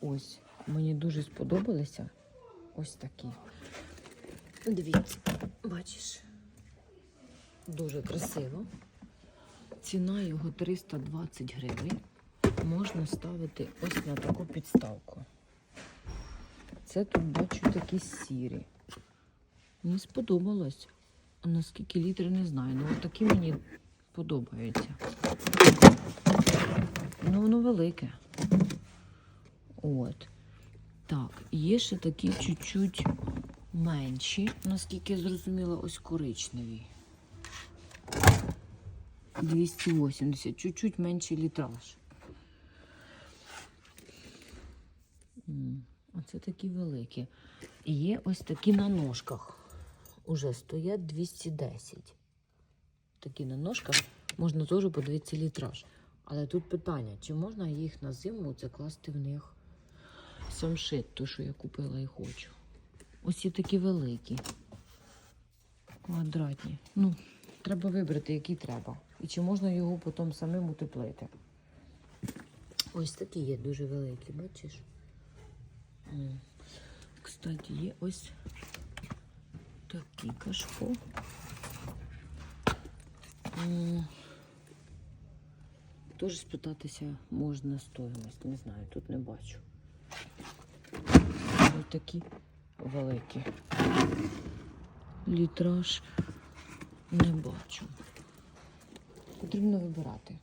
ось. Мені дуже сподобалися. Ось такі. Дивіться, бачиш? Дуже красиво. Ціна його 320 гривень. Можна ставити ось на таку підставку. Це тут бачу такі сірі. Мені сподобалось. Наскільки літрів не знаю. Ну такі мені подобаються. Ну, воно велике. От. Так, є ще такі чуть-чуть менші, наскільки я зрозуміла, ось коричневі. 280, чуть-чуть менший літраж. Оце такі великі. І є ось такі на ножках. Уже стоять 210. Такі на ножках можна теж подивитися літраж. Але тут питання, чи можна їх на зиму це класти в них самшит, то, що я купила і хочу. Ось є такі великі. Квадратні. Ну, треба вибрати, який треба. І чи можна його потім самим утеплити. Ось такі є дуже великі, бачиш? М. Кстати, є ось такі кашпо. М. Теж спитатися можна стоїмость. Не знаю, тут не бачу. Ось такі великі. Літраж не бачу. Потрібно вибирати.